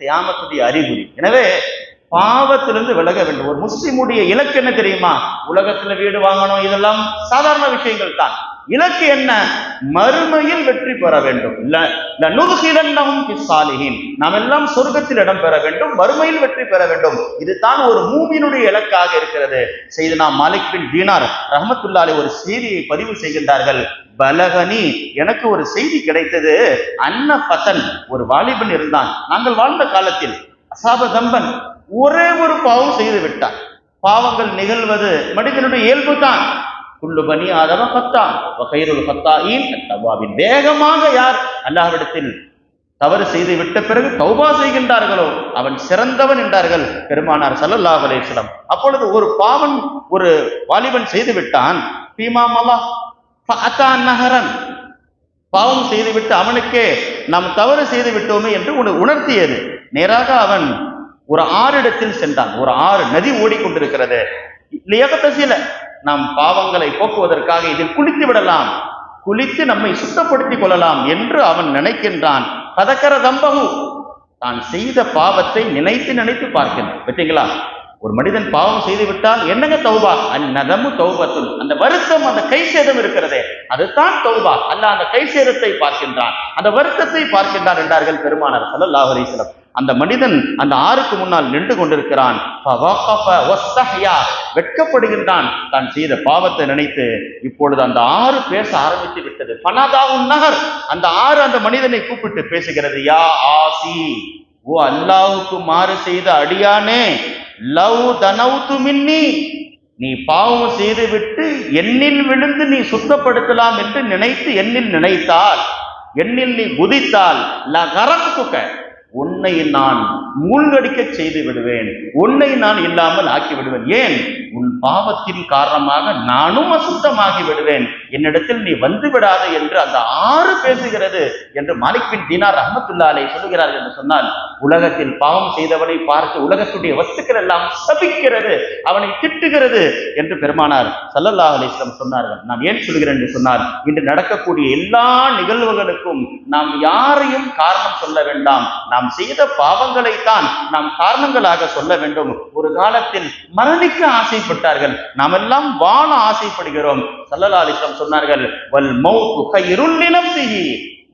தியாமத்துடைய அறிகுறி. எனவே பாவத்திலிருந்து விலக வேண்டும். ஒரு முஸ்லிமுடைய இலக்கு என்ன தெரியுமா? உலகத்துல வீடு வாங்கணும் இதெல்லாம் சாதாரண விஷயங்கள் தான். இலக்கு என்ன? மறுமையில் வெற்றி பெற வேண்டும். இல்ல நாம் எல்லாம் சொர்க்கத்தில் இடம் பெற வேண்டும் மறுமையில் வெற்றி பெற வேண்டும். இதுதான் ஒரு மூமியினுடைய இலக்காக இருக்கிறது. செய்தனா மாலிக் பின் தீனார் ரஹமத்துல்லாலே ஒரு செய்தியை பதிவு செய்கின்றார்கள். பலகனி எனக்கு ஒரு செய்தி கிடைத்தது. அன்ன பத்தன் ஒரு வாலிபன் இருந்தான். நாங்கள் வாழ்ந்த காலத்தில் அசாபதம்பன் ஒரே ஒரு பாவம் செய்து விட்டான். பாவங்கள் நிகழ்வது மனிதனுடைய இயல்பு தான் குள்ளு பனி ஆதவ கத்தான் வகைருள் கத்தாயின் தவாவின் வேகமாக யார் அல்லாஹ்விடத்தில் தவறு செய்து விட்ட பிறகு தௌபா செய்கின்றார்களோ? அவன் சிறந்தவன் என்றார்கள் பெருமானார் சல்லல்லா அலேஸ்லம் அப்பொழுது ஒரு பாவன் ஒரு வாலிபன் செய்து விட்டான். பீமாமலா ஃபஅதா நகரன் பாவம் செய்துவிட்டு அவனுக்கே நாம் தவறு செய்து விட்டோமே என்று உன உணர்த்தியது. நேராக அவன் ஒரு ஆறிடத்தில் சென்றான். ஒரு ஆறு நதி ஓடிக்கொண்டிருக்கிறது. லியகத்தசில நாம் பாவங்களை போக்குவதற்காக இதில் குளித்து விடலாம். குளித்து நம்மை சுத்தப்படுத்திக் கொள்ளலாம் என்று அவன் நினைக்கின்றான். கதக்கர தம்பகு தான் செய்த பாவத்தை நினைத்து நினைத்து பார்க்கின்றான். பார்த்தீங்களா ஒரு மனிதன் பாவம் செய்து விட்டால் என்னங்க தௌபா? அந்நதமு தௌபத்தும் அந்த வருத்தம் அந்த கை சேதம் இருக்கிறதே. அதுதான் தௌபா. அல்ல அந்த கை சேதத்தை பார்க்கின்றான். அந்த வருத்தத்தை பார்க்கின்றான் என்றார்கள் பெருமானார் ஸல்லல்லாஹு அலைஹி அந்த மனிதன் அந்த ஆறுக்கு முன்னால் நின்று கொண்டிருக்கிறான். வெட்கப்படுகின்றான். தான் செய்த பாவத்தை நினைத்து இப்பொழுது அந்த ஆறு பேச ஆரம்பித்து விட்டது. பனாதாவும் நகர் அந்த ஆறு அந்த மனிதனை கூப்பிட்டு பேசுகிறது யா ஆசி ஓ அல்லாவுக்கு மாறு செய்த அடியானே லவ் தனவுத்து மின்னி நீ பாவம் செய்துவிட்டு எண்ணில் விழுந்து நீ சுத்தப்படுத்தலாம் என்று நினைத்து எண்ணில் நினைத்தால் எண்ணில் நீ குதித்தால் லகரத்துக்க உன்னை நான் மூழ்கடிக்க செய்து விடுவேன். உன்னை நான் இல்லாமல் ஆக்கி விடுவேன். ஏன்? உன் பாவத்தின் காரணமாக நானும் அசுத்தமாகி விடுவேன். என்னிடத்தில் நீ வந்து விடாத என்று அந்த ஆறு பேசுகிறது என்று மாலிக்பின் தீனார் அஹமத்துல்லாலே சொல்லுகிறார் என்று சொன்னால் உலகத்தில் பாவம் செய்தவனை பார்த்து உலகத்துடைய வஸ்துக்கள் எல்லாம் சபிக்கிறது அவனை திட்டுகிறது என்று பெருமானார் சல்லல்லாஹு அலிஸ்லம் சொன்னார்கள். நான் ஏன் சொல்கிறேன் என்று சொன்னார் இன்று நடக்கக்கூடிய எல்லா நிகழ்வுகளுக்கும் நாம் யாரையும் காரணம் சொல்ல வேண்டாம். நாம் நாம் செய்த பாவங்களைத்தான் நாம் காரணங்களாக சொல்ல வேண்டும். ஒரு காலத்தில் மரணிக்க ஆசைப்பட்டார்கள். நாம் எல்லாம் வாழ ஆசைப்படுகிறோம். சல்லல்லா சொன்னார்கள் வல் மௌத்து கைருள் நினப்சிஹி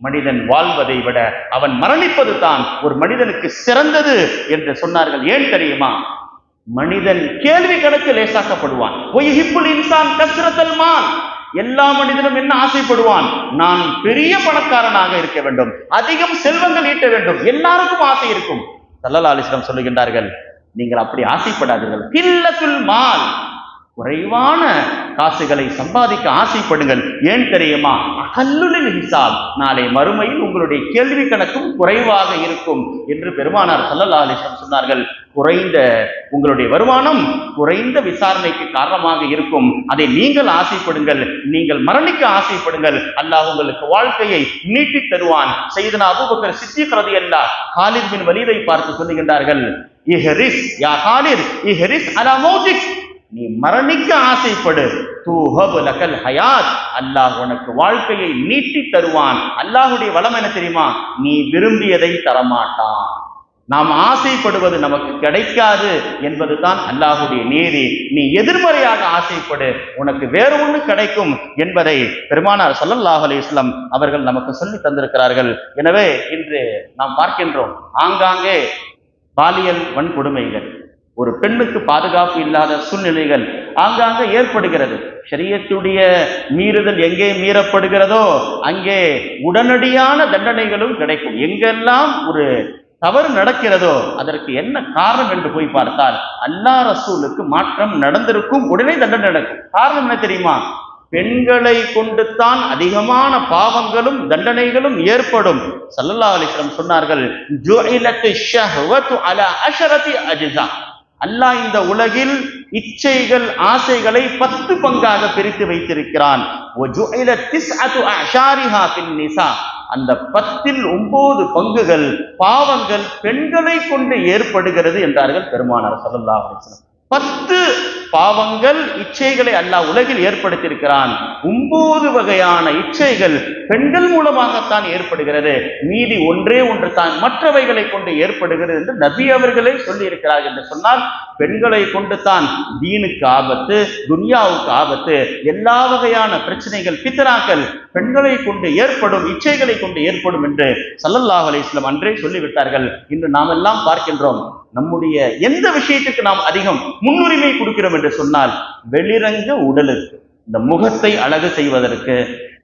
மனிதன் வாழ்வதை விட அவன் மரணிப்பது தான் ஒரு மனிதனுக்கு சிறந்தது என்று சொன்னார்கள். ஏன் தெரியுமா? மனிதன் கேள்வி கணக்கு லேசாக்கப்படுவான். இன்சான் கஸ்ரத்தல் மான் எல்லா மனிதனும் என்ன ஆசைப்படுவான்? நான் பெரிய பணக்காரனாக இருக்க வேண்டும். அதிகம் செல்வங்கள் ஈட்ட வேண்டும். எல்லாருக்கும் ஆசை இருக்கும். சல்லல்லா அலிஸ்லாம் சொல்லுகின்றார்கள் நீங்கள் அப்படி ஆசைப்படாதீர்கள். கில்லத்துல் மால். குறைவான காசுகளை சம்பாதிக்க ஆசைப்படுங்கள். ஏன் தெரியுமா? அகல்லுலில் ஹிசாப். நாளை மறுமையில் உங்களுடைய கேள்வி கணக்கும் குறைவாக இருக்கும் என்று பெருமானார் சல்லல்லா சொன்னார்கள். குறைந்த உங்களுடைய வருமானம் குறைந்த விசாரணைக்கு காரணமாக இருக்கும். அதை நீங்கள் ஆசைப்படுங்கள். நீங்கள் மரணிக்க ஆசைப்படுங்கள். அல்லாஹ் உங்களுக்கு வாழ்க்கையை நீட்டி தருவான். செய்தனா அபூபக்கர் சித்திக் அல்லா காலித் பின் வலீதை பார்த்து சொல்லுகின்றார்கள். இஹரிஸ் யா காலித் இஹரிஸ் அலா நீ மரணிக்க ஆசைப்படு. தூஹபு லகல் ஹயாத். அல்லாஹ் உனக்கு வாழ்க்கையை நீட்டி தருவான். அல்லாஹுடைய வளம் என்ன தெரியுமா? நீ விரும்பியதை தரமாட்டான். நாம் ஆசைப்படுவது நமக்கு கிடைக்காது என்பதுதான் அல்லாஹுடைய நீதி. நீ எதிர்மறையாக ஆசைப்படு. உனக்கு வேறு ஒண்ணு கிடைக்கும் என்பதை பெருமானார் சல்லல்லாஹ் அலி இஸ்லாம் அவர்கள் நமக்கு சொல்லி தந்திருக்கிறார்கள். எனவே இன்று நாம் பார்க்கின்றோம். ஆங்காங்கே பாலியல் வன்கொடுமைகள். ஒரு பெண்ணுக்கு பாதுகாப்பு இல்லாத சூழ்நிலைகள் ஆங்காங்க ஏற்படுகிறது. சரியத்துடைய மீறுதல் எங்கே மீறப்படுகிறதோ அங்கே உடனடியான தண்டனைகளும் கிடைக்கும். எங்கெல்லாம் ஒரு தவறு நடக்கிறதோ அதற்கு என்ன காரணம் என்று போய் பார்த்தால் அல்லா ரசூலுக்கு மாற்றம் நடந்திருக்கும். உடனே தண்டனை நடக்கும். காரணம் என்ன தெரியுமா? பெண்களை கொண்டுத்தான் அதிகமான பாவங்களும் தண்டனைகளும் ஏற்படும். சல்லல்லா அலிஸ்லம் சொன்னார்கள் அல்லாஹ் இந்த உலகில் இச்சைகள் ஆசைகளை பத்து பங்காக பிரித்து வைத்திருக்கிறான். அந்த பத்தில் ஒன்பது பங்குகள் பாவங்கள் பெண்களை கொண்டு ஏற்படுகிறது என்றார்கள் பெருமானார் சல்லா அலிஸ்லாம் பத்து பாவங்கள் இச்சைகளை அல்லாஹ் உலகில் ஏற்படுத்தியிருக்கிறான். ஒன்பது வகையான இச்சைகள் பெண்கள் மூலமாகத்தான் ஏற்படுகிறது. மீதி ஒன்றே ஒன்று தான் மற்றவைகளை கொண்டு ஏற்படுகிறது என்று நபி அவர்களே சொல்லியிருக்கிறார் என்று சொன்னால் பெண்களை கொண்டு தான் தீனுக்கு ஆபத்து துன்யாவுக்கு ஆபத்து எல்லா வகையான பிரச்சனைகள் பித்தனாக்கள் பெண்களை கொண்டு ஏற்படும் இச்சைகளை கொண்டு ஏற்படும் என்று சல்லல்லாஹ் அலிஸ்லம் அன்றே சொல்லிவிட்டார்கள். இன்று நாம் எல்லாம் பார்க்கின்றோம். நம்முடைய எந்த விஷயத்துக்கு நாம் அதிகம் முன்னுரிமை கொடுக்கிறோம் என்று சொன்னால் வெளிரங்க உடலுக்கு இந்த முகத்தை அழகு செய்வதற்கு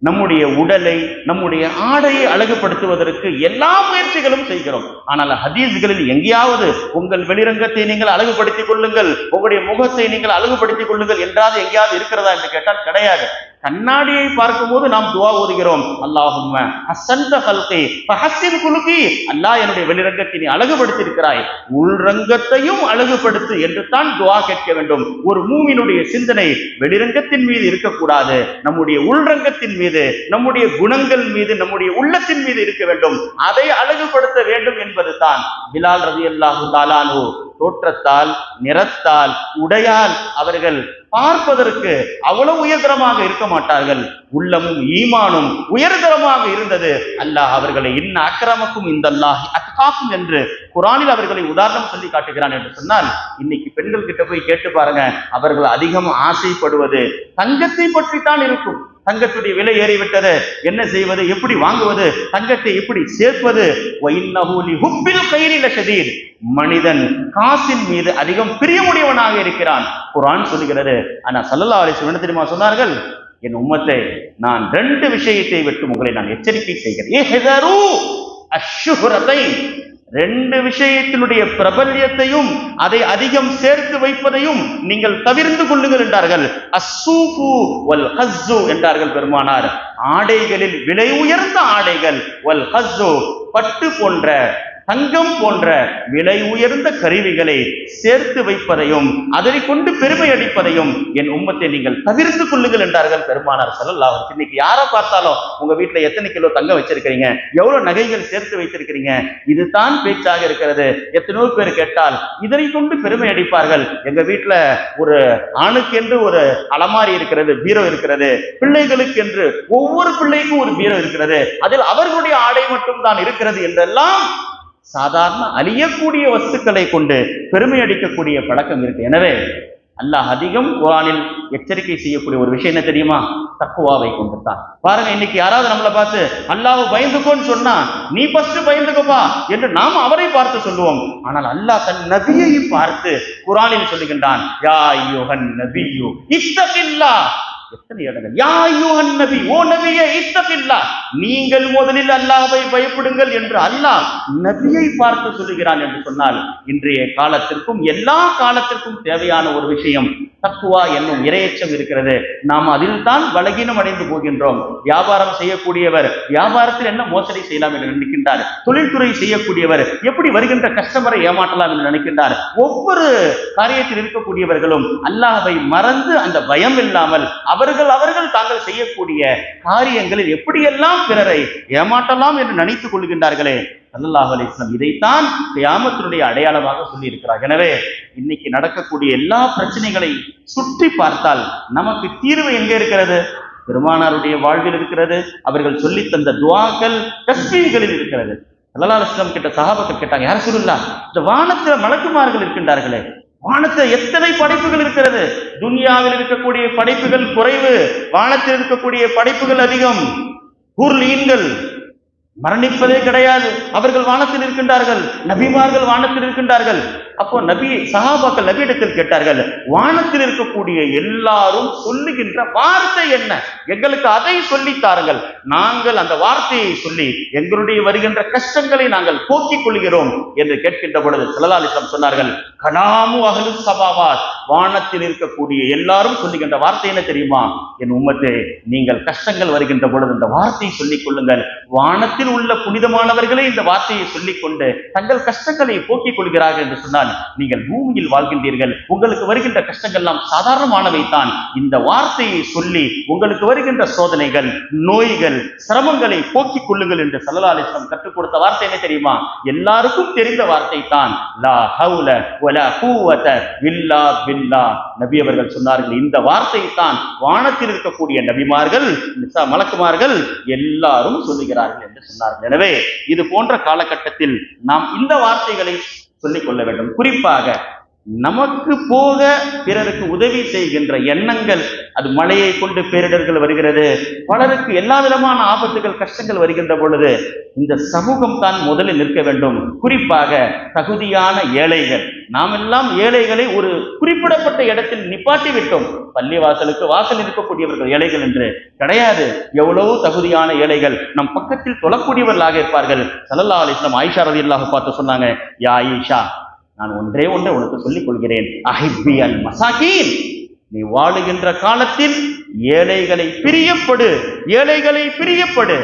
நம்முடைய உடலை நம்முடைய ஆடையை அழகுபடுத்துவதற்கு எல்லா முயற்சிகளும் செய்கிறோம். ஆனால் ஹதீஸ்களில் எங்கேயாவது உங்கள் வெளிரங்கத்தை நீங்கள் அழகுபடுத்திக் கொள்ளுங்கள் உங்களுடைய முகத்தை நீங்கள் அழகுபடுத்திக் கொள்ளுங்கள் என்றாவது எங்கேயாவது இருக்கிறதா என்று கேட்டால் கிடையாது. கண்ணாடியை பார்க்கும்போது நாம் துவா ஓதுகிறோம். அல்லாஹும் அசந்த கல்கை ஃபஹஸ்ஸின் குலுக்கி அல்லாஹ் என்னுடைய வெளிரங்கத்தை நீ அழகுபடுத்தியிருக்கிறாய். உள்ரங்கத்தையும் அழகுபடுத்து என்று தான் துவா கேட்க வேண்டும். ஒரு மூமினுடைய சிந்தனை வெளிரங்கத்தின் மீது இருக்கக்கூடாது. நம்முடைய உள்ரங்கத்தின் மீது நம்முடைய குணங்கள் மீது நம்முடைய உள்ளத்தின் மீது இருக்க வேண்டும். அதை அழகுபடுத்த வேண்டும் என்பது தான். பிலால் ரதி அல்லாஹு தாலானு தோற்றத்தால் நிறத்தால் உடையால் அவர்கள் பார்ப்பதற்கு அவ்வளவு உயர்தரமாக இருக்க மாட்டார்கள். உள்ளமும் ஈமானும் உயர்தரமாக இருந்தது. அல்லாஹ் அவர்களை இன்ன அக்கிரமக்கும் இந்த அல்லாஹ் அக்காக்கும் என்று குரானில் அவர்களை உதாரணம் சொல்லி காட்டுகிறான் என்று சொன்னால் இன்னைக்கு பெண்கள் கிட்ட போய் கேட்டு பாருங்க அவர்கள் அதிகம் ஆசைப்படுவது தங்கத்தை பற்றி தான் இருக்கும். தங்கத்துடைய விலை ஏறிவிட்டது. என்ன செய்வது? எப்படி வாங்குவது? தங்கத்தை எப்படி சேர்ப்பது? மனிதன் காசின் மீது அதிகம் பிரியமுடையவனாக இருக்கிறான். குரான் சொல்லுகிறது. ஆனா சல்லல்லா அலைஹி என்ன தெரியுமா சொன்னார்கள்? என் உம்மத்தை நான் ரெண்டு விஷயத்தை விட்டு உங்களை நான் எச்சரிக்கை செய்கிறேன். ரெண்டு விஷயத்தினுடைய பிரபல்யத்தையும் அதை அதிகம் சேர்த்து வைப்பதையும் நீங்கள் தவிர்ந்து கொள்ளுங்கள் என்றார்கள். அஸ்ஸூஃபு வல் ஹஸ்ஸு என்றார்கள் பெருமானார். ஆடைகளில் விலை உயர்ந்த ஆடைகள். வல் ஹஸ்ஸு பட்டு போன்ற தங்கம் போன்ற விலை உயர்ந்த கருவிகளை சேர்த்து வைப்பதையும் அதனை கொண்டு பெருமை அடிப்பதையும் என் உம்மத்தை நீங்கள் தவிர்த்து கொள்ளுங்கள் என்றார்கள் பெருமானார் ஸல்லல்லாஹு இன்னைக்கு யாரை பார்த்தாலும் உங்க வீட்டுல எத்தனை கிலோ தங்கம் வச்சிருக்கிறீங்க? எவ்வளவு நகைகள் சேர்த்து வைத்திருக்கிறீங்க? இதுதான் பேச்சாக இருக்கிறது. எத்தனையோ பேர் கேட்டால் இதனை கொண்டு பெருமை அடிப்பார்கள். எங்க வீட்டுல ஒரு ஆணுக்கு என்று ஒரு அலமாரி இருக்கிறது பீரோ இருக்கிறது. பிள்ளைகளுக்கு என்று ஒவ்வொரு பிள்ளைக்கும் ஒரு பீரோ இருக்கிறது. அதில் அவர்களுடைய ஆடை மட்டும் தான் இருக்கிறது என்றெல்லாம் சாதாரண அழியக்கூடிய வஸ்துக்களை கொண்டு பெருமை அடிக்கக்கூடிய பழக்கம் இருக்கு. எனவே அல்லாஹ் அதிகம் குரானில் எச்சரிக்கை செய்யக்கூடிய ஒரு விஷயம் என்ன தெரியுமா? தக்குவாவை கொண்டுத்தான். பாருங்க இன்னைக்கு யாராவது நம்மளை பார்த்து அல்லாஹ் பயந்துக்கோன்னு சொன்னா நீ ஃபர்ஸ்ட் பயந்துக்கப்பா என்று நாம் அவரை பார்த்து சொல்லுவோம். ஆனால் அல்லாஹ் தன் நபியை பார்த்து குரானில் சொல்லுகின்றான் யா யோகன் நபியு இஸ்தகில்லா எத்தனை இடங்கள்? யா யுஹன் நபி ஓ நபியை இத்தபில்லா நீங்கள் முதலில் அல்லாஹை பயப்படுங்கள் என்று அல்லாஹ் நபியை பார்த்து சொல்லுகிறான் என்று சொன்னால் இன்றைய காலத்திற்கும் எல்லா காலத்திற்கும் தேவையான ஒரு விஷயம் தக்குவா என்னும் இரையச்சம் இருக்கிறது. நாம் அதில் தான் பலகீனம் அடைந்து போகின்றோம். வியாபாரம் செய்யக்கூடியவர் வியாபாரத்தில் என்ன மோசடி செய்யலாம் என்று நினைக்கின்றார். தொழில்துறை செய்யக்கூடியவர் எப்படி வருகின்ற கஸ்டமரை ஏமாற்றலாம் என்று நினைக்கின்றார். ஒவ்வொரு காரியத்தில் இருக்கக்கூடியவர்களும் அல்லாஹை மறந்து அந்த பயம் இல்லாமல் அவர்கள் அவர்கள் தாங்கள் செய்யக்கூடிய காரியங்களில் எப்படியெல்லாம் பிறரை ஏமாற்றலாம் என்று நினைத்துக் கொள்கின்றார்களே சல்லல்லாஹு அலைஹி இதைத்தான் கியாமத்தினுடைய அடையாளமாக சொல்லியிருக்கிறார். எனவே இன்னைக்கு நடக்கக்கூடிய எல்லா பிரச்சனைகளை சுற்றி பார்த்தால் நமக்கு தீர்வு எங்கே இருக்கிறது? பெருமானாருடைய வாழ்வில் இருக்கிறது அவர்கள் சொல்லித் தந்த துவாக்கள் கஸ்மீர்களில் இருக்கிறது. சல்லல்லாஹு அலைஹி கிட்ட சகாபக்கள் கேட்டாங்க யார் சொல்லுல்லா இந்த வானத்துல மலக்குமார்கள் இருக்கின்றார்களே வானத்தில் எத்தனை படைப்புகள் இருக்கிறது? துனியாவில் இருக்கக்கூடிய படைப்புகள் குறைவு வானத்தில் இருக்கக்கூடிய படைப்புகள் அதிகம். குர்லீன்கள் மரணிப்பதே கிடையாது. அவர்கள் வானத்தில் இருக்கின்றார்கள். நபிமார்கள் வானத்தில் இருக்கின்றார்கள். அப்போ நபி சகாபாக்கள் நபியிடத்தில் கேட்டார்கள் வானத்தில் இருக்கக்கூடிய எல்லாரும் சொல்லுகின்ற வார்த்தை என்ன? எங்களுக்கு அதை சொல்லித்தாருங்கள் நாங்கள் அந்த வார்த்தையை சொல்லி எங்களுடைய வருகின்ற கஷ்டங்களை நாங்கள் போக்கிக் கொள்கிறோம் என்று கேட்கின்ற பொழுது சிலலாலிசம் சொன்னார்கள் கலாமு அகலு சபாவாத் வானத்தில் இருக்கக்கூடிய எல்லாரும் சொல்லுகின்ற வார்த்தை என்ன தெரியுமா? என் உம்மத்தே நீங்கள் கஷ்டங்கள் வருகின்ற பொழுது இந்த வார்த்தையை சொல்லிக் கொள்ளுங்கள். வானத்தில் உள்ள புனிதமானவர்களே இந்த வார்த்தையை சொல்லிக் கொண்டு தங்கள் கஷ்டங்களை போக்கிக் கொள்கிறார்கள் என்று சொன்னால் நீங்கள் பூமியில் வாழ்கின்றீர்கள். உங்களுக்கு வருகின்ற கஷ்டங்கள் எல்லாம் சாதாரணமானவை தான். இந்த வார்த்தையை சொல்லி உங்களுக்கு வருகின்ற சோதனைகள் நோய்கள் சிரமங்களை போக்கிக் கொள்ளுங்கள் என்று சல்லலாலிஸ்லம் கற்றுக் கொடுத்த வார்த்தை என்ன தெரியுமா? எல்லாருக்கும் தெரிந்த வார்த்தை தான். லா ஹவுல வில்லா பில்லா நபி அவர்கள் சொன்னார்கள் இந்த வார்த்தை தான் வானத்தில் இருக்கக்கூடிய நபிமார்கள் மலக்குமார்கள் எல்லாரும் சொல்லுகிறார்கள் என்று சொன்னார்கள். எனவே இது போன்ற காலகட்டத்தில் நாம் இந்த வார்த்தைகளை சொல்லிக் கொள்ள வேண்டும். குறிப்பாக நமக்கு போக பிறருக்கு உதவி செய்கின்ற எண்ணங்கள் அது மழையை கொண்டு பேரிடர்கள் வருகிறது பலருக்கு எல்லா விதமான ஆபத்துகள் கஷ்டங்கள் வருகின்ற பொழுது இந்த சமூகம் தான் முதலில் நிற்க வேண்டும். குறிப்பாக தகுதியான ஏழைகள் நாம் எல்லாம் ஏழைகளை ஒரு குறிப்பிடப்பட்ட இடத்தில் நிப்பாட்டி விட்டோம் பள்ளி வாசலுக்கு வாசல் இருக்கக்கூடியவர்கள் ஏழைகள் என்று கிடையாது. எவ்வளவு தகுதியான ஏழைகள் நம் பக்கத்தில் தொழக்கூடியவர்களாக இருப்பார்கள். சல்லல்லா அலிஸ்லாம் ஆயிஷா ரதி பார்த்து சொன்னாங்க யா ஆயிஷா நான் ஒன்றே ஒன்றை உனக்கு சொல்லிக் கொள்கிறேன். அஹிபி அல் மசாக்கீன் நீ வாழுகின்ற காலத்தில் ஏழைகளை பிரியப்படு ஏழைகளை பிரியப்படு.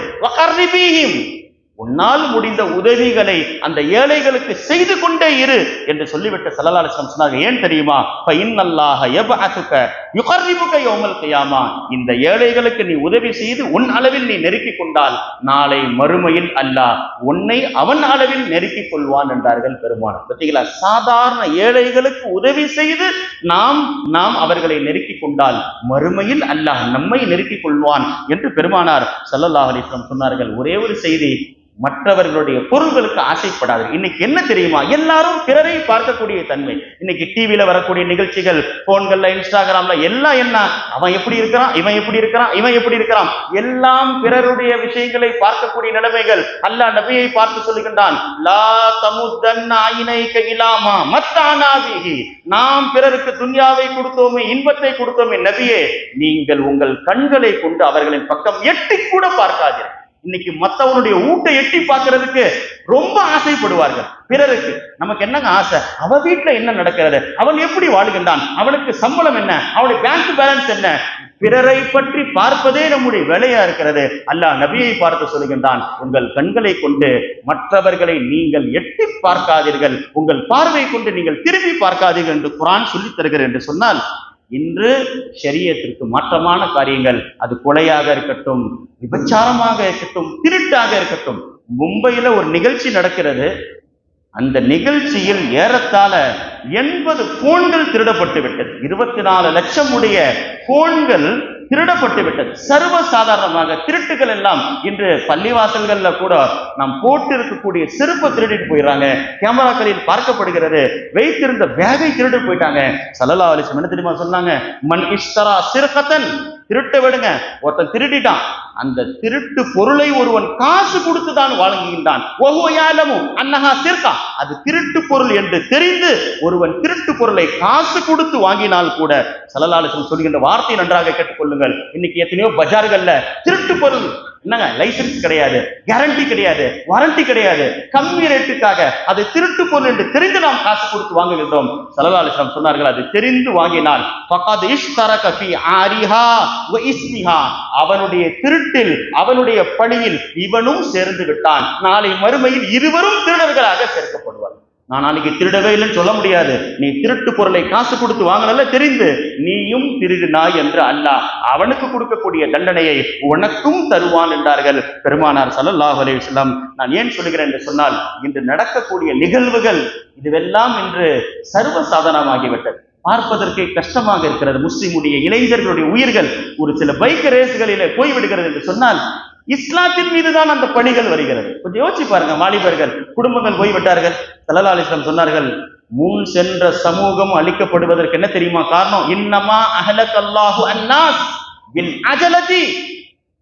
உன்னால் முடிந்த உதவிகளை அந்த ஏழைகளுக்கு செய்து கொண்டே இரு என்று சொல்லிவிட்டு சல்லல்லாஹு சொன்னாங்க. ஏன் தெரியுமா? ஃபஇன்னல்லாஹ யப்அதுக யுகர்ரிபுக யோமல் கையாமா. இந்த ஏழைகளுக்கு நீ உதவி செய்து உன் அளவில் நீ நெருக்கிக் கொண்டால் நாளை மறுமையில் அல்லாஹ் உன்னை அவன் அளவில் நெருக்கிக் கொள்வான் என்றார்கள் பெருமான் பார்த்தீங்களா? சாதாரண ஏழைகளுக்கு உதவி செய்து நாம் நாம் அவர்களை நெருக்கிக் கொண்டால் மறுமையில் அல்லாஹ் நம்மை நெருக்கிக் கொள்வான் என்று பெருமானார் சல்லல்லாஹ் அலிஸ்லாம் சொன்னார்கள். ஒரே ஒரு செய்தி மற்றவர்களுடைய பொருள்களுக்கு ஆசைப்படாது. இன்னைக்கு என்ன தெரியுமா? எல்லாரும் பிறரை பார்க்கக்கூடிய தன்மை. இன்னைக்கு டிவியில வரக்கூடிய நிகழ்ச்சிகள் போன்கள்ல இன்ஸ்டாகிராம்ல எல்லாம் என்ன? அவன் எப்படி இருக்கிறான்? இவன் எப்படி இருக்கிறான்? இவன் எப்படி இருக்கிறான்? எல்லாம் பிறருடைய விஷயங்களை பார்க்கக்கூடிய நிலைமைகள். அல்லாஹ் நபியை பார்த்து சொல்லுகின்றான் லா தமுத்தன் ஆயினை இலாமா மத்தானாவிஹி நாம் பிறருக்கு துன்யாவை கொடுத்தோமே இன்பத்தை கொடுத்தோமே நபியே நீங்கள் உங்கள் கண்களை கொண்டு அவர்களின் பக்கம் எட்டி கூட பார்க்காதீர்கள். இன்னைக்கு மத்தவனுடைய ஊட்டை எட்டி பார்க்கறதுக்கு ரொம்ப ஆசைப்படுவார்கள். பிறருக்கு நமக்கு என்னங்க ஆசை? அவ வீட்டுல என்ன நடக்கிறது? அவன் எப்படி வாழுகின்றான்? அவனுக்கு சம்பளம் என்ன? அவனுடைய பேங்க் பேலன்ஸ் என்ன? பிறரை பற்றி பார்ப்பதே நம்முடைய வேலையா இருக்கிறது. அல்லாஹ் நபியை பார்த்து சொல்கின்றான் உங்கள் கண்களை கொண்டு மற்றவர்களை நீங்கள் எட்டி பார்க்காதீர்கள். உங்கள் பார்வை கொண்டு நீங்கள் திரும்பி பார்க்காதீர்கள் என்று குரான் சொல்லித் தருகிறேன் என்று சொன்னால் இன்று ஷரியத்திற்கு மாற்றமான காரியங்கள். அது கொலையாக இருக்கட்டும் விபச்சாரமாக இருக்கட்டும் திருட்டாக இருக்கட்டும் மும்பையில ஒரு நிகழ்ச்சி நடக்கிறது. அந்த நிகழ்ச்சியில் ஏறத்தாழ எண்பது போன்கள் திருடப்பட்டு விட்டது. இருபத்தி நாலு லட்சம் உடைய போன்கள் திருடப்பட்டு விட்டது. சர்வ சாதாரணமாக திருட்டுகள் எல்லாம் இன்று பள்ளிவாசல்கள்ல கூட நாம் போட்டு இருக்கக்கூடிய செருப்பை திருடிட்டு போயிடுறாங்க. கேமராக்களில் பார்க்கப்படுகிறது. வைத்திருந்த பேகை திருடு போயிட்டாங்க. சல்லல்லா அலிசம் என்ன தெரியுமா சொன்னாங்க? மன் இஷ்தரா சிறுகத்தன் திருட்ட விடுங்க. ஒருத்தன் திருடிட்டான். அந்த திருட்டு பொருளை ஒருவன் காசு கொடுத்து தான் வழங்குகின்றான் ஒவ்வொயாலமும் அன்னஹா சிற்கா அது திருட்டு பொருள் என்று தெரிந்து ஒருவன் திருட்டு பொருளை காசு கொடுத்து வாங்கினால் கூட சலலாலிசம் சொல்கின்ற வார்த்தை நன்றாக கேட்டுக்கொள்ளுங்கள். இன்னைக்கு எத்தனையோ பஜார்கள்ல திருட்டு பொருள் என்னங்க லைசென்ஸ் கிடையாது கேரண்டி கிடையாது வாரண்டி கிடையாது. கம்மி ரேட்டுக்காக அது திருட்டு பொருள் என்று தெரிந்து நாம் காசு கொடுத்து வாங்குகின்றோம். சலலாலிசம் சொன்னார்கள் அது தெரிந்து வாங்கினால் பகாது இஷ்தரக ஃபீ ஆரிஹா. அவனுடைய திருட்டில் அவனுடைய பணியில் இவனும் சேர்ந்து விட்டான். நாளை மறுமையில் இருவரும் திருடர்களாக சேர்க்கப்படுவார் நான் அன்னைக்கு திருடவே இல்லைன்னு சொல்ல முடியாது. நீ திருட்டு பொருளை காசு கொடுத்து வாங்கினல தெரிந்து. நீயும் திருடினாய் என்று அல்லாஹ் அவனுக்கு கொடுக்கக்கூடிய தண்டனையை உனக்கும் தருவான் என்றார்கள் பெருமானார் ஸல்லல்லாஹு அலைஹி வஸல்லம். நான் ஏன் சொல்லுகிறேன் என்று சொன்னால் இன்று நடக்கக்கூடிய நிகழ்வுகள் இதுவெல்லாம் இன்று சர்வ சாதனமாகிவிட்டது. பார்ப்பதற்கே கஷ்டமாக இருக்கிறது. முஸ்லிமுடைய இளைஞர்களுடைய உயிர்கள் ஒரு சில பைக் ரேஸ்களிலே போய்விடுகிறது என்று சொன்னால் இஸ்லாத்தின் மீதுதான் அந்த பணிகள் வருகிறது. கொஞ்சம் யோசிச்சு பாருங்க வாலிபர்கள் குடும்பங்கள் போய்விட்டார்கள். சல்லல்லாஹு அலைஹி சொன்னார்கள் முன் சென்ற சமூகம் அழிக்கப்படுவதற்கு என்ன தெரியுமா காரணம்? இன்னமா அஹலக்கல்லாஹு அன்னாஸ் பின் அஜலதி.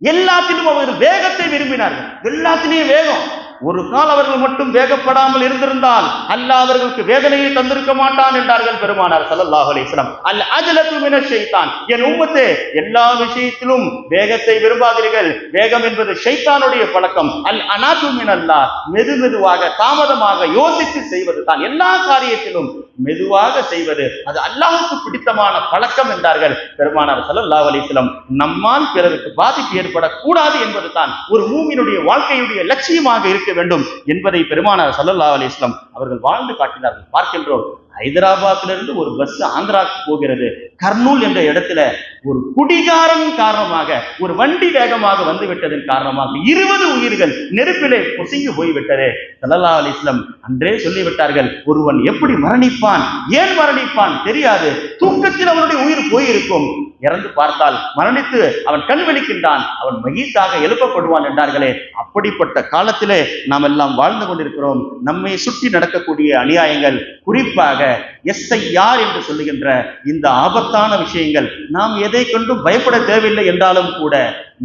எல்லாத்திலும் அவர் வேகத்தை விரும்பினார்கள். எல்லாத்திலையும் வேகம். ஒரு கால் அவர்கள் மட்டும் வேகப்படாமல் இருந்திருந்தால் அல்லாஹ் அவர்களுக்கு வேதனையை தந்திருக்க மாட்டான் என்றார்கள் பெருமானார் சல்லாஹ் அலிஸ்லாம் அல்ல அல் அஜலத்து ஷைத்தான். என் உம்மத்து எல்லா விஷயத்திலும் வேகத்தை விரும்பாதீர்கள். வேகம் என்பது ஷைத்தானுடைய பழக்கம். அல் அனாத்து மின் அல்லாஹ் மெது மெதுவாக தாமதமாக யோசித்து செய்வது தான் எல்லா காரியத்திலும் மெதுவாக செய்வது அது அல்லாஹுக்கு பிடித்தமான பழக்கம் என்றார்கள் பெருமானார் ஸல்லல்லாஹு அலைஹி நம்மால் பிறருக்கு பாதிப்பு ஏற்படக்கூடாது என்பதுதான் ஒரு மூமினுடைய வாழ்க்கையுடைய லட்சியமாக இருக்க வேண்டும் என்பதை பெருமானார் சல்லல்லா அலி இஸ்லாம் அவர்கள் வாழ்ந்து காட்டினார்கள். பார்க்கின்றோம். ஹைதராபாத்திலிருந்து ஒரு பஸ் ஆந்திராவுக்கு போகிறது. கர்னூல் என்ற இடத்துல ஒரு குடிகாரன் காரணமாக ஒரு வண்டி வேகமாக வந்து விட்டதன் காரணமாக இருபது உயிர்கள் நெருப்பிலே பொசுங்கி போய்விட்டது. ஸல்லல்லாஹு அலி வஸல்லம் அன்றே சொல்லிவிட்டார்கள் ஒருவன் எப்படி மரணிப்பான் ஏன் மரணிப்பான் தெரியாது. தூக்கத்தில் அவனுடைய உயிர் போயிருக்கும். இறந்து பார்த்தால் மரணித்து அவன் கண் விழிக்கின்றான் அவன் மகிழ்ச்சாக எழுப்பப்படுவான் என்றார்களே. அப்படிப்பட்ட காலத்திலே நாம் எல்லாம் வாழ்ந்து கொண்டிருக்கிறோம். நம்மை சுற்றி நடக்கக்கூடிய அநியாயங்கள் குறிப்பாக prayer எஸ்ஐஆர் என்று சொல்லுகின்ற இந்த ஆபத்தான விஷயங்கள். நாம் எதை கொண்டும் பயப்பட தேவையில்லை என்றாலும் கூட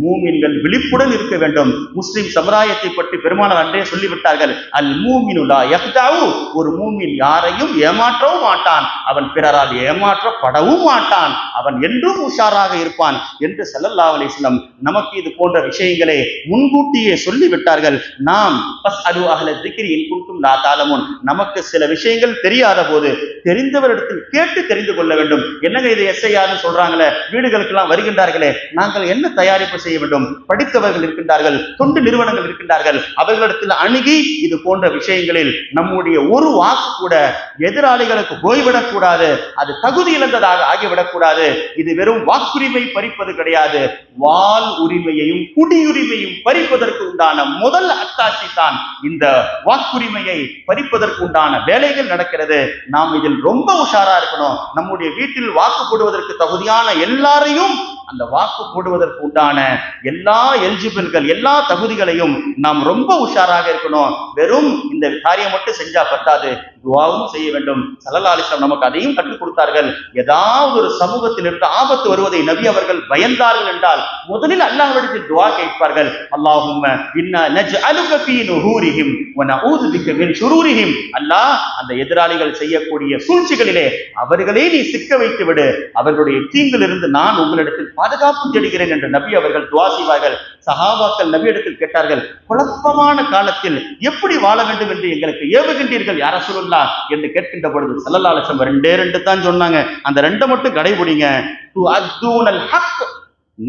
மூமின்கள் விழிப்புடன் இருக்க வேண்டும். முஸ்லிம் சமுதாயத்தை பற்றி பெருமானார் அன்றே சொல்லிவிட்டார்கள். அல் மூமினுலா யஹ்தாவு ஒரு மூமின் யாரையும் ஏமாற்றவும் மாட்டான். அவன் பிறரால் ஏமாற்றப்படவும் மாட்டான். அவன் என்றும் உஷாராக இருப்பான் என்று ஸல்லல்லாஹு அலிஸ்லம் நமக்கு இது போன்ற விஷயங்களை முன்கூட்டியே சொல்லிவிட்டார்கள். நாம் பஸ் அரு திக்ரி இன் நமக்கு சில விஷயங்கள் தெரியாத போது தெரிந்தவரிடத்தில் கேட்டு தெரிந்து கொள்ள வேண்டும். என்னங்க இது எஸ்ஐஆர்னு சொல்றாங்களே? வீடுகளுக்கெல்லாம் வருகின்றார்களே. நாங்கள் என்ன தயாரிப்பு செய்ய வேண்டும்? படித்தவர்கள் இருக்கின்றார்கள் தொண்டு நிறுவனங்கள் இருக்கின்றார்கள். அவர்களிடத்தில் அணுகி இது போன்ற விஷயங்களில் நம்முடைய ஒரு வாக்கு கூட எதிராளிகளுக்கு போய்விடக் கூடாது அது தகுதி இழந்ததாக ஆகிவிடக்கூடாது. இது வெறும் வாக்குரிமை பறிப்பது கிடையாது. வால் உரிமையையும் குடியுரிமையும் பறிப்பதற்கு உண்டான முதல் அத்தாட்சி தான் இந்த வாக்குரிமையை பறிப்பதற்கு உண்டான வேலைகள் நடக்கிறது. நாம் இதில் ரொம்ப உஷாரா இருக்கணும். நம்முடைய வீட்டில் வாக்கு போடுவதற்கு தகுதியான எல்லாரையும் அந்த வாக்கு போடுவதற்கு உண்டான எல்லா எலிஜிபிள்கள் எல்லா தகுதிகளையும் நாம் ரொம்ப உஷாராக இருக்கணும். வெறும் இந்த காரியம் மட்டும் செஞ்சா பத்தாது. துவாவும் செய்ய வேண்டும். சல்லல்லாலிஸ்லாம் நமக்கு அதையும் கற்றுக் கொடுத்தார்கள். ஏதாவது ஒரு சமூகத்தில் இருந்து ஆபத்து வருவதை நபி அவர்கள் பயந்தார்கள் என்றால் முதலில் அல்லாஹ்விடத்தில் துவா கேட்பார்கள். அல்லாஹும் இன்னா அல்லாஹ் அந்த எதிராளிகள் செய்யக்கூடிய சூழ்ச்சிகளிலே அவர்களே நீ சிக்க வைத்து விடு அவர்களுடைய தீங்கிலிருந்து நான் உங்களிடத்தில் பாதுகாப்பு தேடுகிறேன் என்று நபி அவர்கள் துவா செய்வார்கள். சஹாபாக்கள் நபியிடத்தில் கேட்டார்கள் குழப்பமான காலத்தில் எப்படி வாழ வேண்டும் என்று எங்களுக்கு ஏவுகின்றீர்கள் யார சொல்லலா என்று கேட்கின்ற பொழுது சல்லல்லா அலிஸ்லம் ரெண்டே ரெண்டு தான் சொன்னாங்க. அந்த ரெண்டை மட்டும் கடைபிடிங்க.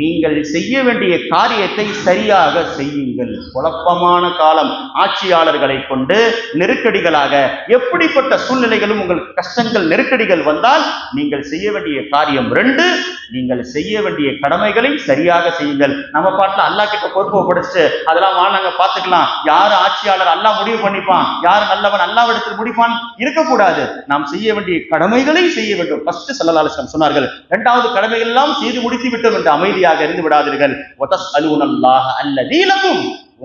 நீங்கள் செய்ய வேண்டிய காரியத்தை சரியாக செய்யுங்கள். குழப்பமான காலம். ஆட்சியாளர்களை கொண்டு நெருக்கடிகளாக எப்படிப்பட்ட சூழ்நிலைகளும் உங்களுக்கு கஷ்டங்கள் நெருக்கடிகள் வந்தால் நீங்கள் செய்ய வேண்டிய காரியம் ரெண்டு நீங்கள் செய்ய வேண்டிய கடமைகளை சரியாக செய்யுங்கள். நம்ம பாட்டில் அல்லா கிட்ட பொறுப்பை படிச்சு அதெல்லாம் வா பார்த்துக்கலாம். யார் ஆட்சியாளர் அல்லா முடிவு பண்ணிப்பான்? யார் நல்லவன் அல்லாவிடத்தில் முடிப்பான்? இருக்கக்கூடாது. நாம் செய்ய வேண்டிய கடமைகளை செய்ய வேண்டும். ஃபர்ஸ்ட் சல்லல்லாஹு சொன்னார்கள். இரண்டாவது கடமைகள் எல்லாம் செய்து முடித்து விட்டோம் என்று அமைதியாக இருந்து விடாதீர்கள். ஒதஸ்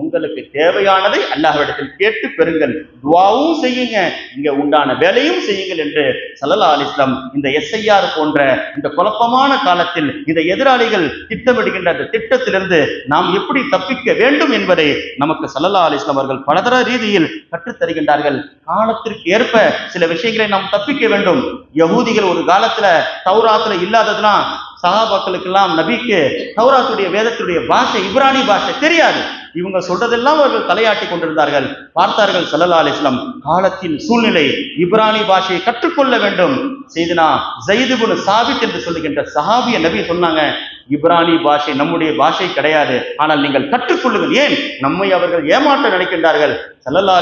உங்களுக்கு தேவையானதை அல்லாஹ்விடத்தில் கேட்டு பெறுங்கள். துவாவும் செய்யுங்க. இங்க உண்டான வேலையும் செய்யுங்கள் என்று சல்லல்லா அலிஸ்லாம் இந்த எஸ்ஐஆர் போன்ற இந்த குழப்பமான காலத்தில் இந்த எதிராளிகள் திட்டமிடுகின்ற அந்த திட்டத்திலிருந்து நாம் எப்படி தப்பிக்க வேண்டும் என்பதை நமக்கு சல்லல்லா அலிஸ்லாம் அவர்கள் பலதர ரீதியில் கற்றுத் தருகின்றார்கள் காலத்திற்கு ஏற்ப சில விஷயங்களை நாம் தப்பிக்க வேண்டும். யகூதிகள் ஒரு காலத்துல தௌராத்துல இல்லாததுனா சகாபாக்களுக்கெல்லாம் நபிக்கு தௌராத்துடைய வேதத்துடைய பாஷை இப்ரானி பாஷை தெரியாது. இவங்க சொல்றதெல்லாம் அவர்கள் தலையாட்டி கொண்டிருந்தார்கள். பார்த்தார்கள் சல்லல்லா அலிஸ்லாம் காலத்தின் சூழ்நிலை இப்ரானி பாஷையை கற்றுக்கொள்ள வேண்டும். செய்தனா ஜெயிதுபுன் சாபித் என்று சொல்லுகின்ற சஹாபிய நபி சொன்னாங்க இப்ரானி பாஷை நம்முடைய பாஷை கிடையாது. ஆனால் நீங்கள் கற்றுக்கொள்ளுங்கள். ஏன்? நம்மை அவர்கள் ஏமாற்ற நினைக்கின்றார்கள். சல்லல்லா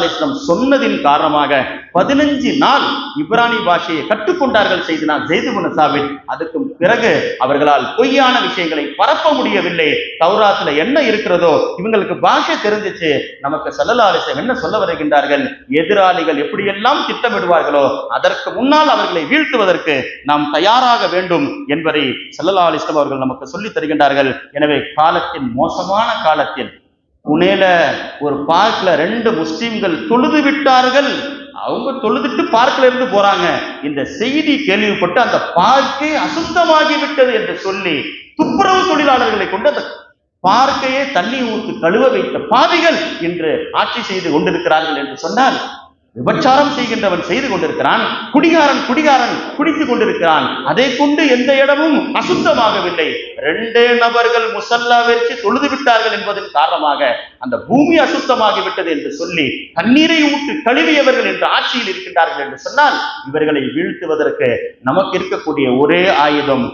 சொன்னதின் காரணமாக பதினஞ்சு நாள் இப்ரானி பாஷையை கற்றுக்கொண்டார்கள் செய்தனா செய்து சாபித். அதுக்கும் பிறகு அவர்களால் பொய்யான விஷயங்களை பரப்ப முடியவில்லை. தௌராத்துல என்ன இருக்கிறதோ இவங்களுக்கு பாஷை தெரிஞ்சிச்சு. நமக்கு சல்லல்லா என்ன சொல்ல வருகின்றார்கள்? எதிராளிகள் எப்படியெல்லாம் திட்டமிடுவார்களோ அதற்கு முன்னால் அவர்களை வீழ்த்துவதற்கு நாம் தயாராக வேண்டும் என்பதை சல்லல்லா அவர்கள் நமக்கு சொல்லித் தருகின்றார்கள். எனவே காலத்தின் மோசமான காலத்தில் புனேல ஒரு பார்க்ல ரெண்டு முஸ்லீம்கள் தொழுது விட்டார்கள். அவங்க தொழுதுட்டு பார்க்ல இருந்து போறாங்க. இந்த செய்தி கேள்விப்பட்டு அந்த பார்க்கே அசுத்தமாகி விட்டது என்று சொல்லி துப்புரவு தொழிலாளர்களை கொண்டு அந்த பார்க்கையே தண்ணி ஊத்து கழுவ வைத்த பாவிகள் இன்று ஆட்சி செய்து கொண்டிருக்கிறார்கள் என்று சொன்னால் விபச்சாரம் செய்கின்றவன் செய்து கொண்டிருக்கிறான் குடிகாரன் குடிகாரன் குடித்துக் கொண்டிருக்கிறான். அதை கொண்டு எந்த இடமும் அசுத்தமாகவில்லை. ரெண்டே நபர்கள் முசல்லா வச்சு தொழுது விட்டார்கள் என்பதன் காரணமாக அந்த பூமி அசுத்தமாகிவிட்டது என்று சொல்லி தண்ணீரை ஊட்டு கழுவியவர்கள் என்று ஆட்சியில் இருக்கின்றார்கள் என்று சொன்னால் இவர்களை வீழ்த்துவதற்கு நமக்கு இருக்கக்கூடிய ஒரே ஆயுதம்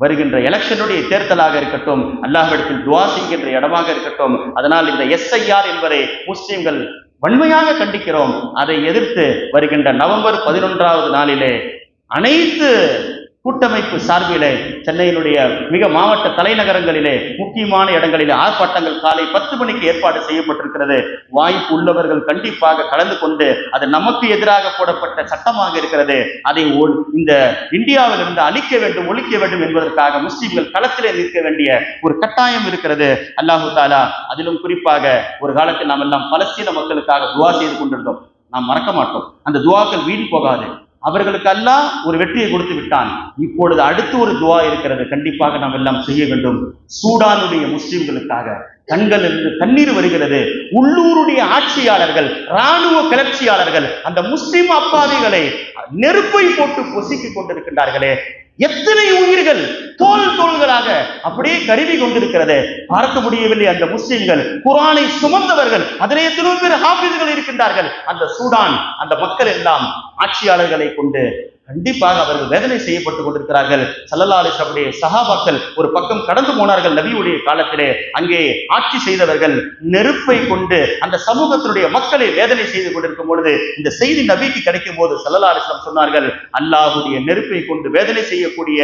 வருகின்ற எலெக்ஷனுடைய தேர்தலாக இருக்கட்டும் அல்லாஹிடத்தில் துவா செய்கின்ற இடமாக இருக்கட்டும் அதனால் இந்த எஸ்ஐஆர் என்பதை முஸ்லிம்கள் வன்மையாக கண்டிக்கிறோம். அதை எதிர்த்து வருகின்ற நவம்பர் பதினொன்றாவது நாளிலே அனைத்து கூட்டமைப்பு சார்பிலே சென்னையினுடைய மிக மாவட்ட தலைநகரங்களிலே முக்கியமான இடங்களிலே ஆர்ப்பாட்டங்கள் காலை பத்து மணிக்கு ஏற்பாடு செய்யப்பட்டிருக்கிறது. வாய்ப்பு உள்ளவர்கள் கண்டிப்பாக கலந்து கொண்டு அது நமக்கு எதிராக போடப்பட்ட சட்டமாக இருக்கிறது. அதை ஒ- இந்த இந்தியாவிலிருந்து அழிக்க வேண்டும் ஒழிக்க வேண்டும் என்பதற்காக முஸ்லிம்கள் களத்திலே நிற்க வேண்டிய ஒரு கட்டாயம் இருக்கிறது. அல்லாஹு தாலா அதிலும் குறிப்பாக ஒரு காலத்தில் நாம் எல்லாம் பலஸ்தீன மக்களுக்காக துவா செய்து கொண்டிருந்தோம். நாம் மறக்க மாட்டோம். அந்த துவாக்கள் வீண் போகாது. அவர்களுக்கு அல்லாஹ் ஒரு வெற்றியை கொடுத்து விட்டான். இப்பொழுது அடுத்து ஒரு துவா இருக்கிறது. கண்டிப்பாக நாம் எல்லாம் செய்ய வேண்டும். சூடானுடைய முஸ்லிம்களுக்காக. கண்களிலிருந்து தண்ணீர் வருகிறது. உள்ளூருடைய ஆட்சியாளர்கள் ராணுவ கிளர்ச்சியாளர்கள் அந்த முஸ்லிம் அப்பாவிகளை நெருப்பை போட்டு பொசுக்கிக் கொண்டிருக்கின்றார்களே. எத்தனை உயிர்கள் தோல் தோள்களாக அப்படியே கருவி கொண்டிருக்கிறது. பார்க்க முடியவில்லை அந்த முஸ்லிம்கள். குரானை சுமந்தவர்கள். அதிலே எத்தனை பேர் ஹாஃபிஸ்கள் இருக்கின்றார்கள். அந்த சூடான் அந்த மக்கள் எல்லாம் ஆட்சியாளர்களை கொண்டு கண்டிப்பாக அவர்கள் வேதனை செய்யப்பட்டுக் கொண்டிருக்கிறார்கள். சல்லல்லா அலிஸ்லாமுடைய சஹாபாக்கள் ஒரு பக்கம் கடந்து போனார்கள் நபியுடைய காலத்திலே. அங்கே ஆட்சி செய்தவர்கள் நெருப்பை கொண்டு அந்த சமூகத்தினுடைய மக்களை வேதனை செய்து கொண்டிருக்கும் பொழுது இந்த செய்தி நபிக்கு கிடைக்கும் போது சல்லல்லா சொன்னார்கள் அல்லாஹுடைய நெருப்பை கொண்டு வேதனை செய்யக்கூடிய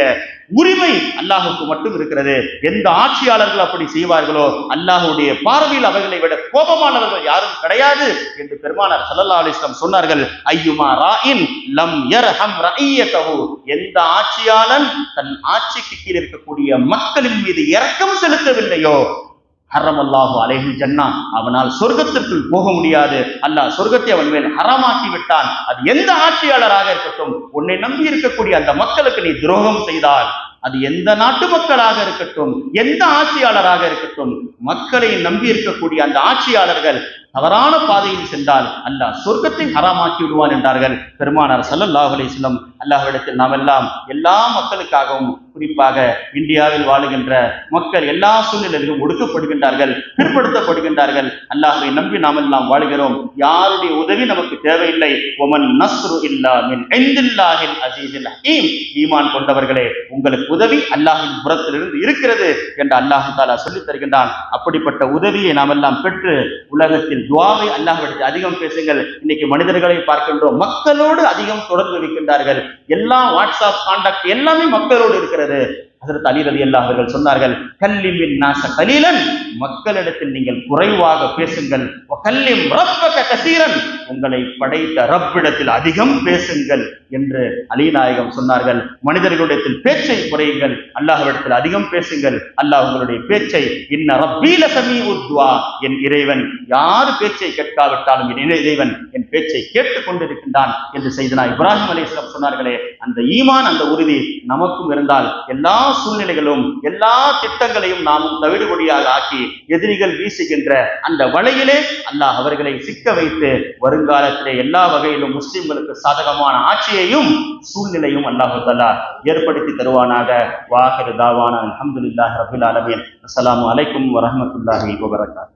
உரிமை அல்லாஹுக்கு மட்டும் இருக்கிறது. எந்த ஆட்சியாளர்கள் அப்படி செய்வார்களோ அல்லாஹுடைய பார்வையில் அவர்களை விட கோபமானவர்கள் யாரும் கிடையாது என்று பெருமானார் சல்லல்லா அலிஸ்லாம் சொன்னார்கள். ஐயுமா ராயின் லம் யர்ஹம் ரஐயதஹு எந்த ஆட்சியாளன் தன் ஆட்சிக்கு கீழ் இருக்கக்கூடிய மக்களின் மீது இரக்கம் செலுத்தவில்லையோ ஹரம் அல்லாஹு அலைஹி ஜன்னா அவனால் சொர்க்கத்திற்குள் போக முடியாது. அல்லாஹ் சொர்க்கத்தை அவன் மேல் ஹரமாக்கி விட்டான். அது எந்த ஆட்சியாளராக இருக்கட்டும் உன்னை நம்பி இருக்கக்கூடிய அந்த மக்களுக்கு நீ துரோகம் செய்தால் அது எந்த நாட்டு மக்களாக இருக்கட்டும் எந்த ஆட்சியாளராக இருக்கட்டும் மக்களை நம்பி இருக்கக்கூடிய அந்த ஆட்சியாளர்கள் தவறான பாதையில் சென்றால் அல்லாஹ் சொர்க்கத்தை ஹராமாக்கி விடுவான் என்றார்கள். பெருமானார் ஸல்லல்லாஹு அலிஸ்லம் அல்லாஹ்விடத்தில் நாம் எல்லாம் எல்லா மக்களுக்காகவும் குறிப்பாக இந்தியாவில் வாழுகின்ற மக்கள் எல்லா சூழ்நிலையிலும் ஒடுக்கப்படுகின்றார்கள் பிற்படுத்தப்படுகின்றார்கள். அல்லாஹை நம்பி நாம் எல்லாம் வாழுகிறோம். யாருடைய உதவி நமக்கு தேவையில்லை. ஒமன் நஸ்ரு இல்லாமின் ஈமான் கொண்டவர்களே உங்களுக்கு உதவி அல்லாஹின் புறத்திலிருந்து இருக்கிறது என்று அல்லாஹ் தாலா சொல்லித் தருகின்றான். அப்படிப்பட்ட உதவியை நாம் எல்லாம் பெற்று உலகத்தில் துவாவை அல்லாஹ்விடத்தில் அதிகம் பேசுங்கள். இன்னைக்கு மனிதர்களை பார்க்கின்றோம். மக்களோடு அதிகம் தொடர்பு வைக்கின்றார்கள். எல்லா வாட்ஸ்அப் கான்டாக்ட் எல்லாமே மக்களோடு இருக்கிறது. அதற்கு அலி ரதி அவர்கள் சொன்னார்கள் கல்லிமின் நாச கலீலன். மக்களிடத்தில் நீங்கள் குறைவாக பேசுங்கள். கல்லிம் ரப்பக கசீரன். உங்களை படைத்த ரப்பிடத்தில் அதிகம் பேசுங்கள் என்று அலிநாயகம் சொன்னார்கள். மனிதர்களிடத்தில் பேச்சை குறையுங்கள். அல்லாஹ்விடத்தில் அதிகம் பேசுங்கள். அல்லாஹ் உங்களுடைய பேச்சை இன்ன ரப்பீல சமீ உத்வா என் இறைவன். யார் பேச்சை கேட்காவிட்டாலும் என் இறைவன் என் பேச்சை கேட்டுக் கொண்டிருக்கின்றான் என்று செய்தனா இப்ராஹிம் அலைஹிஸ்ஸலாம் சொன்னார்களே அந்த ஈமான் அந்த உறுதி நமக்கும் இருந்தால் எல்லா சூழ்நிலைகளும் எல்லா திட்டங்களையும் நாமும் தவிடுபடியாக ஆக்கி எதிரிகள் வீசுகின்ற அந்த வலையிலே அல்லாஹ் அவர்களை சிக்க வைத்து வருங்காலத்திலே எல்லா வகையிலும் முஸ்லிம்களுக்கு சாதகமான ஆட்சியையும் சூழ்நிலையும் அல்லாஹு தஆலா ஏற்படுத்தி தருவானாக. வாஹிரு தாவான அஹமதுல்லாஹ் ரபுல் ஆலமீன். அஸ்லாம் அலைக்கும் வரமத்துல்லாஹி வபரகாத்.